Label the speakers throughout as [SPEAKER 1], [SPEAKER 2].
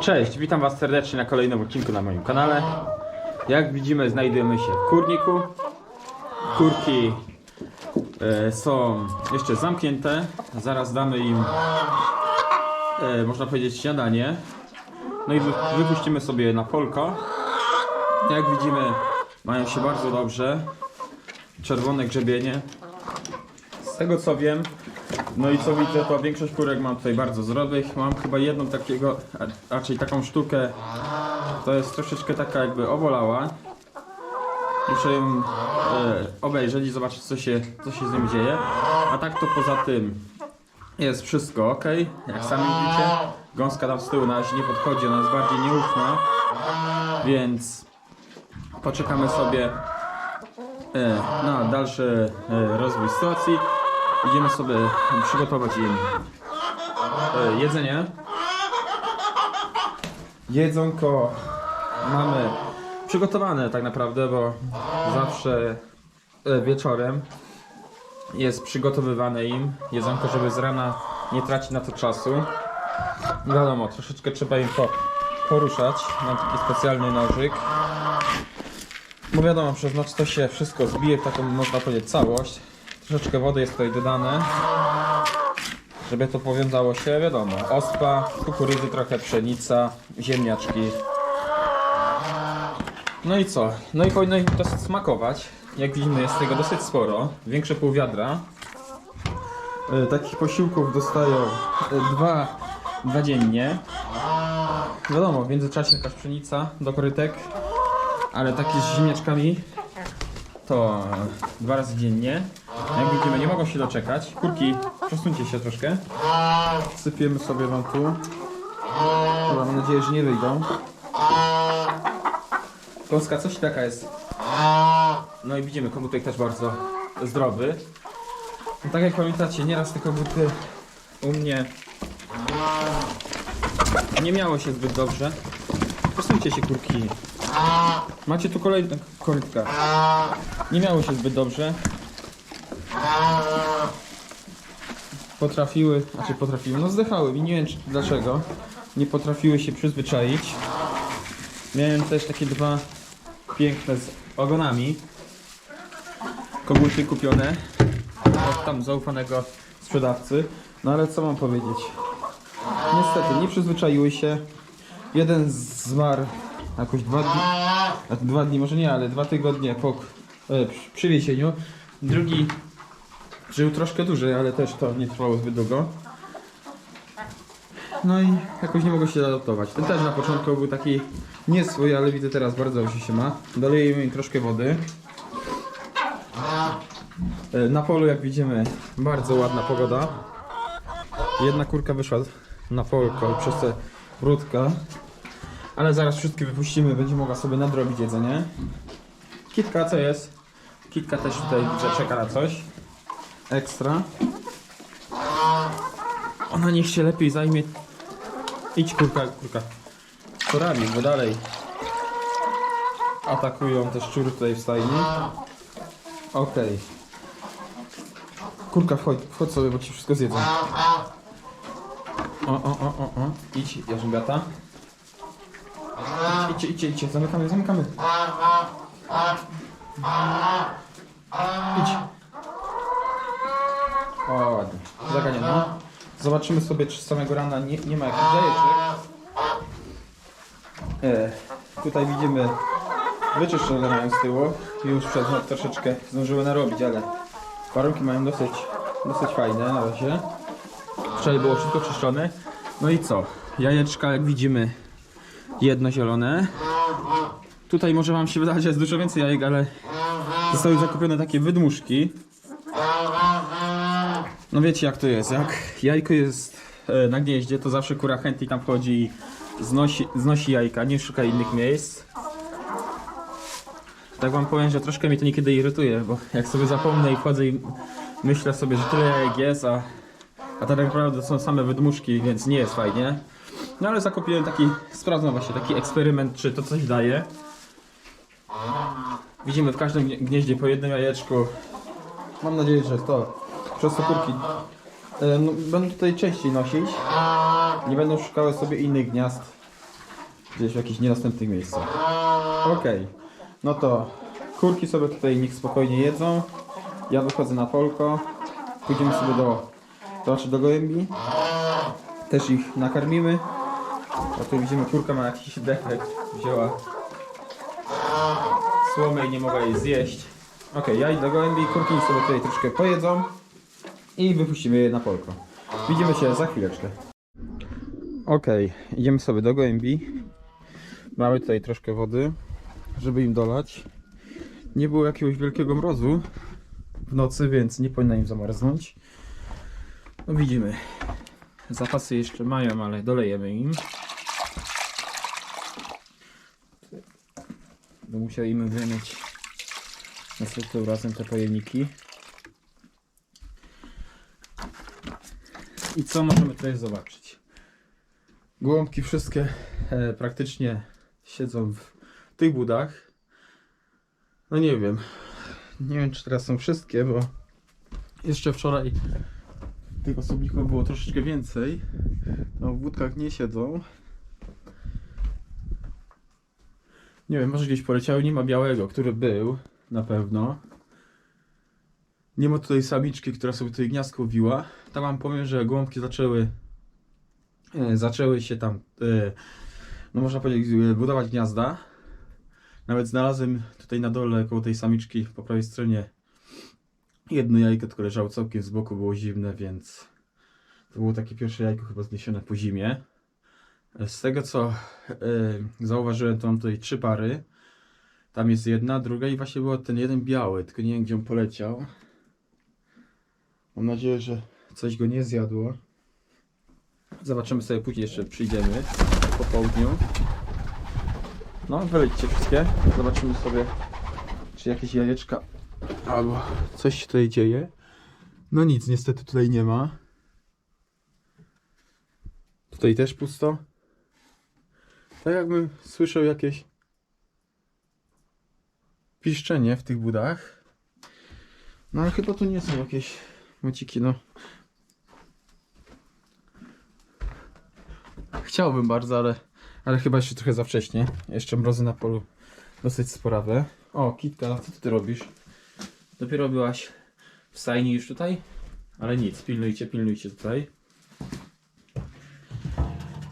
[SPEAKER 1] Cześć, witam Was serdecznie na kolejnym odcinku na moim kanale. Jak widzimy, znajdujemy się w kurniku. Kurki e, są jeszcze zamknięte. Zaraz damy im, e, można powiedzieć, śniadanie. No i wy, wypuścimy sobie na polko. Jak widzimy, mają się bardzo dobrze. Czerwone grzebienie. Z tego co wiem, no i co widzę, to większość kurek mam tutaj bardzo zdrowych. Mam chyba jedną takiego, a raczej taką sztukę, to jest troszeczkę taka jakby obolała. Muszę ją e, obejrzeć i zobaczyć co się, co się z nim dzieje. A tak to poza tym jest wszystko ok. Jak sami widzicie, gąska tam z tyłu na razie nie podchodzi, ona jest bardziej nieufna. Więc poczekamy sobie e, na dalszy e, rozwój sytuacji. Idziemy sobie przygotować im e, jedzenie. Jedzonko mamy przygotowane tak naprawdę, bo zawsze e, wieczorem jest przygotowywane im jedzonko, żeby z rana nie tracić na to czasu. Wiadomo, troszeczkę trzeba im to poruszać. Mam taki specjalny nożyk. Bo wiadomo, przez noc to się wszystko zbije w taką, można powiedzieć, całość. Troszeczkę wody jest tutaj dodane, żeby to powiązało się, wiadomo, ospa, kukurydzy trochę, pszenica, ziemniaczki. No i co? No i powinno dosyć smakować. Jak widzimy jest tego dosyć sporo, większe pół wiadra. E, Takich posiłków dostają e, dwa, dwa dziennie. Wiadomo, w międzyczasie jakaś pszenica do korytek, ale takie z ziemniaczkami to dwa razy dziennie. Jak widzimy, nie mogą się doczekać. Kurki, przesuńcie się troszkę. Sypiemy sobie wam tu. Mam nadzieję, że nie wyjdą. Polska coś taka jest. No i widzimy, kogutek też bardzo zdrowy. No tak jak pamiętacie, nieraz te koguty u mnie nie miało się zbyt dobrze. Przesuńcie się kurki. Macie tu kolejną korytkę. Nie miało się zbyt dobrze. Potrafiły, znaczy potrafiły, no zdechały i nie wiem czy, dlaczego. Nie potrafiły się przyzwyczaić. Miałem też takie dwa piękne z ogonami. Koguty kupione od tam zaufanego sprzedawcy. No ale co mam powiedzieć? Niestety nie przyzwyczaiły się. Jeden zmarł jakoś dwa dni, a dwa dni może nie, ale dwa tygodnie po e, przy- przywiezieniu. Drugi żył troszkę dłużej, ale też to nie trwało zbyt długo. No i jakoś nie mogło się adaptować. Ten też na początku był taki nie swój, ale widzę teraz bardzo dobrze się ma. Dolejemy im troszkę wody. E, Na polu jak widzimy bardzo ładna pogoda. Jedna kurka wyszła na polko przez te brudka. Ale zaraz wszystkie wypuścimy, będzie mogła sobie nadrobić jedzenie. Kitka co jest? Kitka też tutaj czeka na coś. Ekstra. Ona niech się lepiej zajmie. Idź kurka, kurka. Szczurami, bo dalej atakują te szczury tutaj w stajni. Okej. Kurka, wchodź, wchodź sobie, bo ci wszystko zjedzą. O, o, o, o, o. Idź, jarzębiata. Idźcie, idźcie, idźcie, zamykamy, zamykamy. Idź. O, ładnie. Zaganiano. Zobaczymy sobie, czy z samego rana nie, nie ma jakichś jajeczek. E, tutaj widzimy wyczyszczone mają z tyłu. Już przez noc troszeczkę zdążyły narobić, ale warunki mają dosyć, dosyć fajne na razie. Wczoraj było wszystko czyszczone. No i co? Jajeczka, jak widzimy, jedno zielone. Tutaj może wam się wydawać, że jest dużo więcej jajek, ale zostały zakupione takie wydmuszki. No wiecie jak to jest, jak jajko jest e, na gnieździe, to zawsze kura chętnie tam wchodzi i znosi, znosi jajka, nie szuka innych miejsc. Tak wam powiem, że troszkę mnie to niekiedy irytuje, bo jak sobie zapomnę i wchodzę i myślę sobie, że tyle jajek jest, a, a tak naprawdę są same wydmuszki, więc nie jest fajnie. No ale zakupiłem taki, sprawdzam właśnie taki eksperyment, czy to coś daje. Widzimy w każdym gnie- gnieździe po jednym jajeczku. Mam nadzieję, że to przez to kurki e, no, będą tutaj częściej nosić. nie będą szukały sobie innych gniazd gdzieś w jakichś niedostępnych miejscach. Okej, no to kurki sobie tutaj niech spokojnie jedzą. Ja wychodzę na polko. Pójdziemy sobie do, to znaczy do gołębi. Też ich nakarmimy. A tu widzimy kurka ma jakiś defekt. Wzięła słomę i nie mogła jej zjeść. Okej, ja idę do gołębi, kurki sobie tutaj troszkę pojedzą i wypuścimy je na polko. Widzimy się za chwileczkę. Okej, idziemy sobie do gołębi. Mamy tutaj troszkę wody, żeby im dolać. Nie było jakiegoś wielkiego mrozu w nocy, więc nie powinna im zamarznąć. No widzimy. Zapasy jeszcze mają, ale dolejemy im. Bo musieliśmy wymyć następnym razem te pojemniki. I co możemy tutaj zobaczyć? Gołąbki wszystkie e, praktycznie siedzą w tych budach. No nie wiem. Nie wiem czy teraz są wszystkie, bo jeszcze wczoraj tych osobników było troszeczkę więcej. No w budkach nie siedzą. Nie wiem, może gdzieś poleciały, nie ma białego, który był na pewno. Nie ma tutaj samiczki, która sobie tutaj gniazdko wiła. Tam wam powiem, że gołąbki zaczęły e, zaczęły się tam e, no można powiedzieć e, budować gniazda. Nawet znalazłem tutaj na dole koło tej samiczki po prawej stronie jedno jajko, które leżało całkiem z boku, było zimne, więc to było takie pierwsze jajko chyba zniesione po zimie. Z tego co zauważyłem, to mam tutaj trzy pary. Tam jest jedna, druga i właśnie był ten jeden biały, tylko nie wiem gdzie on poleciał. Mam nadzieję, że coś go nie zjadło. Zobaczymy sobie później jeszcze przyjdziemy po południu. No, wylećcie wszystkie. Zobaczymy sobie, czy jakieś jajeczka albo coś się tutaj dzieje. No nic, niestety tutaj nie ma. Tutaj też pusto. Tak jakbym słyszał jakieś piszczenie w tych budach. No ale chyba to nie są jakieś mociki, no. Chciałbym bardzo, ale, ale chyba jeszcze trochę za wcześnie. Jeszcze mrozy na polu dosyć sporawe. O, Kitka, co ty, robisz? Dopiero byłaś w stajni już tutaj? Ale nic, pilnujcie, pilnujcie tutaj.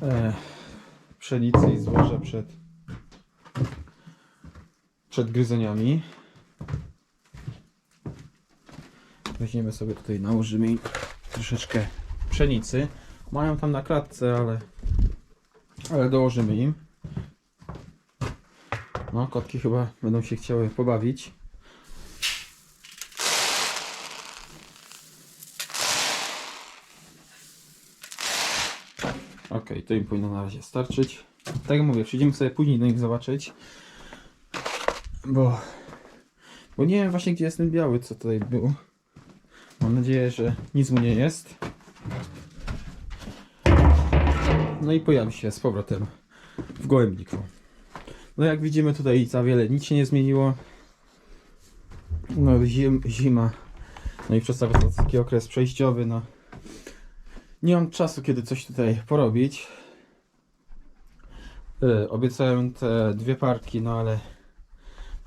[SPEAKER 1] E, pszenicy i zboża przed przed gryzeniami. Weźmiemy sobie tutaj, nałożymy troszeczkę pszenicy. Mają tam na klatce, ale ale dołożymy im. No, kotki chyba będą się chciały pobawić. Ok, to im powinno na razie starczyć. Tak jak mówię, przyjdziemy sobie później do nich zobaczyć. Bo, bo nie wiem właśnie gdzie jest ten biały, co tutaj był. Mam nadzieję, że nic mu nie jest. No i pojawi się z powrotem w gołębniku. No jak widzimy tutaj za wiele nic się nie zmieniło. No zim, zima. No i przez taki okres przejściowy, no. Nie mam czasu, kiedy coś tutaj porobić. Yy, obiecałem te dwie parki, no ale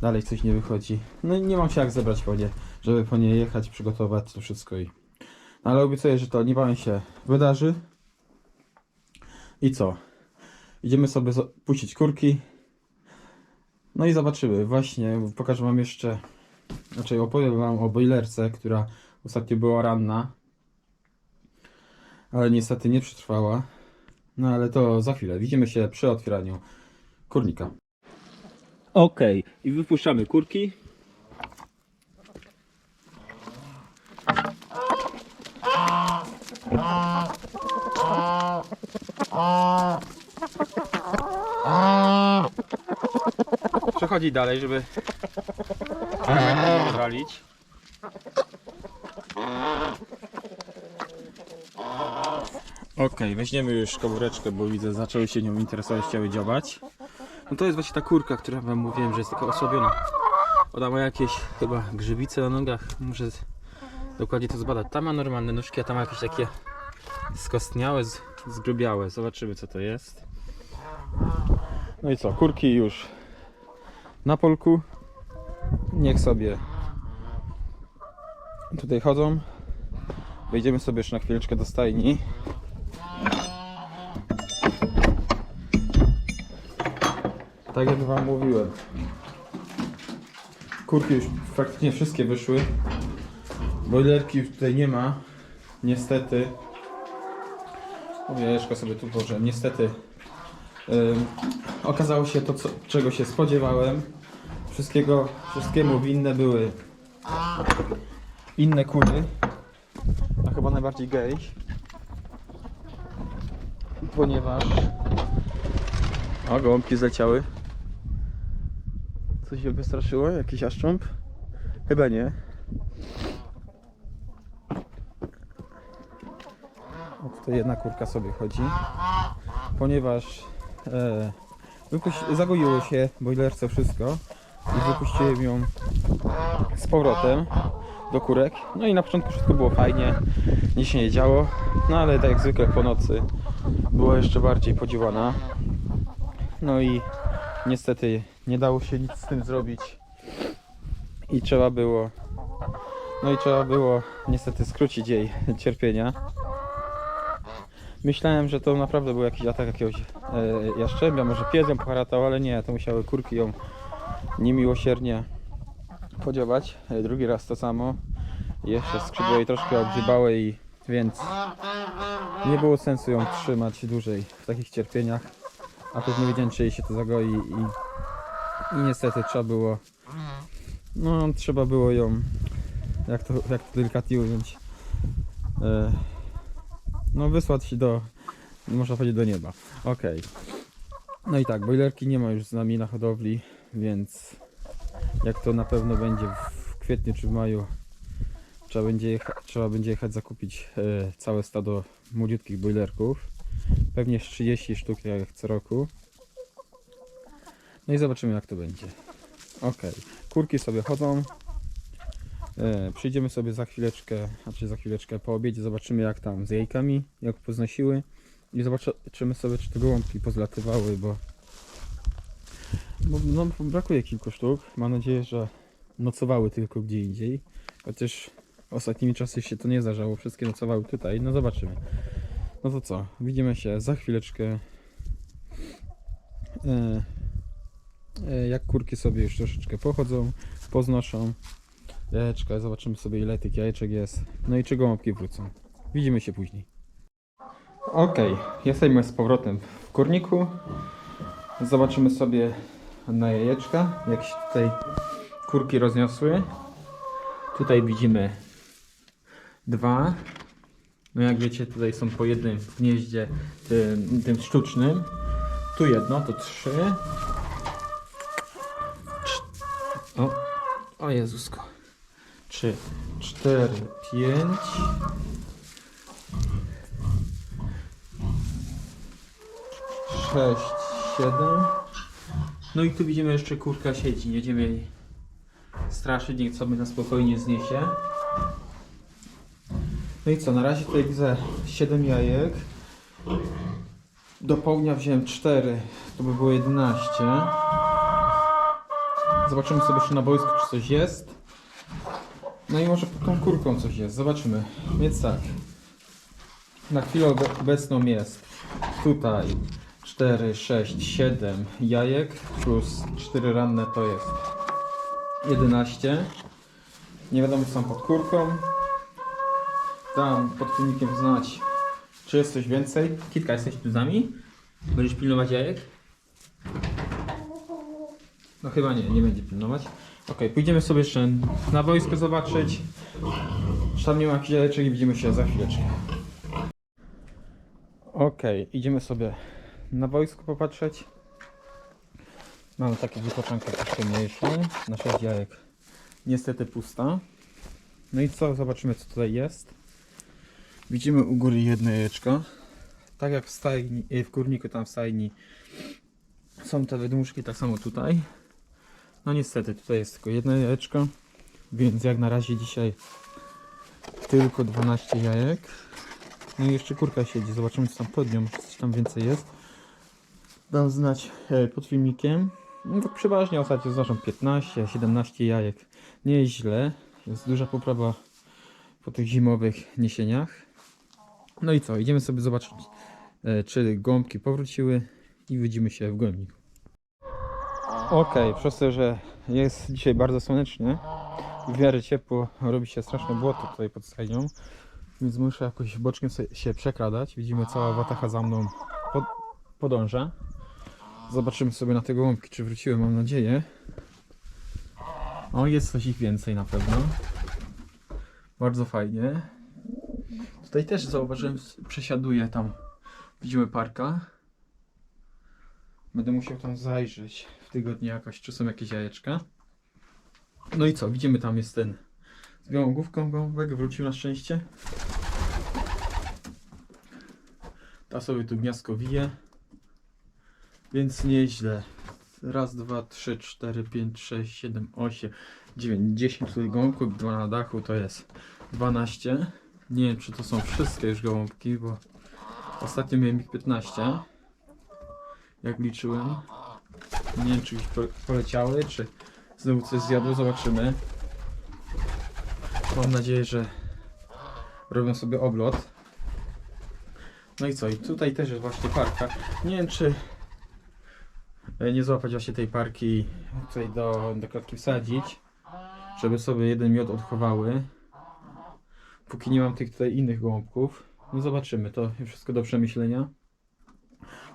[SPEAKER 1] dalej coś nie wychodzi. No i nie mam się jak zebrać po nie, żeby po nie jechać, przygotować to wszystko i... No ale obiecuję, że to niebawem się wydarzy. I co? Idziemy sobie puścić kurki. No i zobaczymy. Właśnie pokażę wam jeszcze, znaczy opowiem wam o boilerce, która ostatnio była ranna. Ale niestety nie przetrwała. No ale to za chwilę. Widzimy się przy otwieraniu kurnika. Okej, i wypuszczamy kurki. Przechodzi dalej, żeby nie. Okej, weźmiemy już komóreczkę, bo widzę, zaczęły się nią interesować, chciały działać. No to jest właśnie ta kurka, która wam mówiłem, że jest taka osłabiona. Ona ma jakieś chyba grzybice na nogach, muszę dokładnie to zbadać. Ta ma normalne nóżki, a ta ma jakieś takie skostniałe, zgrubiałe. Zobaczymy co to jest. No i co, kurki już na polku. Niech sobie tutaj chodzą. Wejdziemy sobie jeszcze na chwileczkę do stajni. Tak jak wam mówiłem. Kurki już praktycznie wszystkie wyszły. Bojlerki już tutaj nie ma. Niestety. O, Jajeczko sobie tu włożyłem. Niestety. ym, okazało się to, co, czego się spodziewałem. Wszystkiego, wszystkiemu winne były inne kury. A chyba najbardziej gej. Ponieważ... O, gołąbki zleciały. Coś się wystraszyło? Jakiś jaszcząb? Chyba nie. O, tutaj jedna kurka sobie chodzi. Ponieważ e, zagoiło się bojlerce wszystko i wypuściłem ją z powrotem do kurek. No i na początku wszystko było fajnie, nic się nie działo. No ale tak jak zwykle po nocy była jeszcze bardziej podziwana. No i niestety nie dało się nic z tym zrobić. I trzeba było. No i trzeba było niestety skrócić jej cierpienia. Myślałem, że to naprawdę był jakiś atak jakiegoś e, jaszczębia, może pies ją poharatał, ale nie, to musiały kurki ją niemiłosiernie podziobać. E, Drugi raz to samo. Jeszcze skrzydło jej troszkę obgrzybały i więc nie było sensu ją trzymać dłużej w takich cierpieniach. A tu nie wiedziałem, czy jej się to zagoi i, i niestety trzeba było no trzeba było ją jak to, jak to delikatnie ująć e, no wysłać do można powiedzieć do nieba. Okej. No i tak, bojlerki nie ma już z nami na hodowli, więc jak to na pewno będzie w kwietniu czy w maju trzeba będzie, jecha, trzeba będzie jechać zakupić e, całe stado młodziutkich bojlerków. Pewnie z 30 sztuk jak co roku. No i zobaczymy jak to będzie. Ok, kurki sobie chodzą. E, przyjdziemy sobie za chwileczkę, znaczy za chwileczkę po obiedzie, zobaczymy jak tam z jajkami, jak poznosiły. I zobaczymy sobie czy te gołąbki pozlatywały, bo, bo no, brakuje kilku sztuk. Mam nadzieję, że nocowały tylko gdzie indziej. Chociaż ostatnimi czasy się to nie zdarzało, wszystkie nocowały tutaj. No zobaczymy. No to co, widzimy się za chwileczkę. E, jak kurki sobie już troszeczkę pochodzą, poznoszą. Jajeczka, zobaczymy sobie ile tych jajeczek jest. No i czy gołąbki wrócą. Widzimy się później. Ok, jesteśmy z powrotem w kurniku. Zobaczymy sobie na jajeczka, jak się tutaj kurki rozniosły. Tutaj widzimy dwa. No jak wiecie, tutaj są po jednym w gnieździe tym, tym sztucznym. Tu jedno, to trzy. O, o Jezusko. Trzy, cztery, pięć. Sześć, siedem. No i tu widzimy jeszcze kurka siedzi. Nie będziemy jej straszyć, niech sobie na spokojnie zniesie. No i co, na razie tutaj widzę 7 jajek. Do południa wziąłem 4, to by było 11. Zobaczymy sobie jeszcze na boisku, czy coś jest. No i może pod tą kurką coś jest, zobaczymy. Więc tak. Na chwilę obe- obecną jest tutaj 4, 6, 7 jajek plus 4 ranne to jest 11. Nie wiadomo co tam pod kurką. Dam pod filmikiem znać, czy jest coś więcej. Kitka, jesteś tu z nami? Będziesz pilnować jajek? No chyba nie, nie będzie pilnować. Ok, pójdziemy sobie jeszcze na wojsko zobaczyć. Czy tam nie ma jajeczek i widzimy się za chwileczkę. Ok, idziemy sobie na wojsko popatrzeć. Mamy takie wypoczankę troszkę mniejszą. Na 6 jajek niestety pusta. No i co? Zobaczymy co tutaj jest. Widzimy u góry jedno jajeczko. Tak jak w stajni, w kurniku tam w stajni są te wydmuszki, tak samo tutaj. No niestety tutaj jest tylko jedno jajeczko. Więc jak na razie dzisiaj tylko 12 jajek. No i jeszcze kurka siedzi, zobaczymy co tam pod nią, coś tam więcej jest. Dam znać e, pod filmikiem. No tak przeważnie ostatnio znoszą 15-17 jajek. Nie jest źle, jest duża poprawa po tych zimowych niesieniach. No i co, idziemy sobie zobaczyć, e, czy gąbki powróciły i widzimy się w gołębniku. Okej, przez to, że jest dzisiaj bardzo słonecznie, w miarę ciepło, robi się straszne błoto tutaj pod stajnią, więc muszę jakoś boczkiem się przekradać. Widzimy, cała watacha za mną pod, podąża. Zobaczymy sobie na te gołąbki, czy wróciły, mam nadzieję. O, jest coś ich więcej na pewno. Bardzo fajnie. Tutaj też zauważyłem, przesiaduje tam. Widzimy parka. Będę musiał tam zajrzeć w tygodniu jakoś, czy są jakieś jajeczka. No i co, widzimy tam jest ten z białą główką wrócił na szczęście. Ta sobie tu gniazdko wije. Więc nieźle. Raz, dwa, trzy, cztery, pięć, sześć, siedem, osiem, dziewięć, dziesięć tutaj gołąbków, dwa na dachu to jest 12. Nie wiem czy to są wszystkie już gołąbki, bo ostatnio miałem ich 15. Jak liczyłem. Nie wiem czy już po- poleciały, czy znowu coś zjadło, zobaczymy. Mam nadzieję, że robią sobie oblot. No i co? I tutaj też jest właśnie parka. Nie wiem czy e, nie złapać właśnie tej parki tutaj do, do klatki wsadzić, żeby sobie jeden miod odchowały. Póki nie mam tych tutaj innych gołąbków. No zobaczymy, to wszystko do przemyślenia.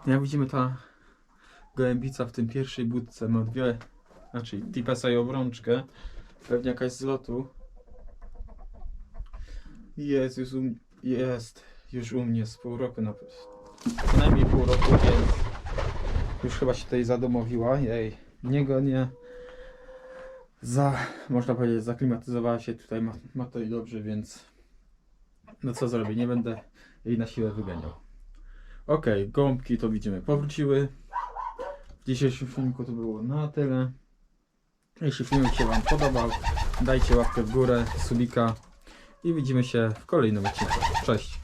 [SPEAKER 1] No Jak widzimy ta gołębica w tym pierwszej budce ma dwie, znaczy tipesa i obrączkę. Pewnie jakaś z lotu. Jest już u, jest już u mnie z pół roku, na, co najmniej pół roku, więc już chyba się tutaj zadomowiła. Jej, niego nie za, można powiedzieć, zaklimatyzowała się tutaj, ma, ma to i dobrze, więc no co zrobię, nie będę jej na siłę wyganiał. Ok, gąbki to widzimy powróciły. W dzisiejszym filmiku to było na tyle. Jeśli filmik się Wam podobał, dajcie łapkę w górę, subika i widzimy się w kolejnym odcinku. Cześć!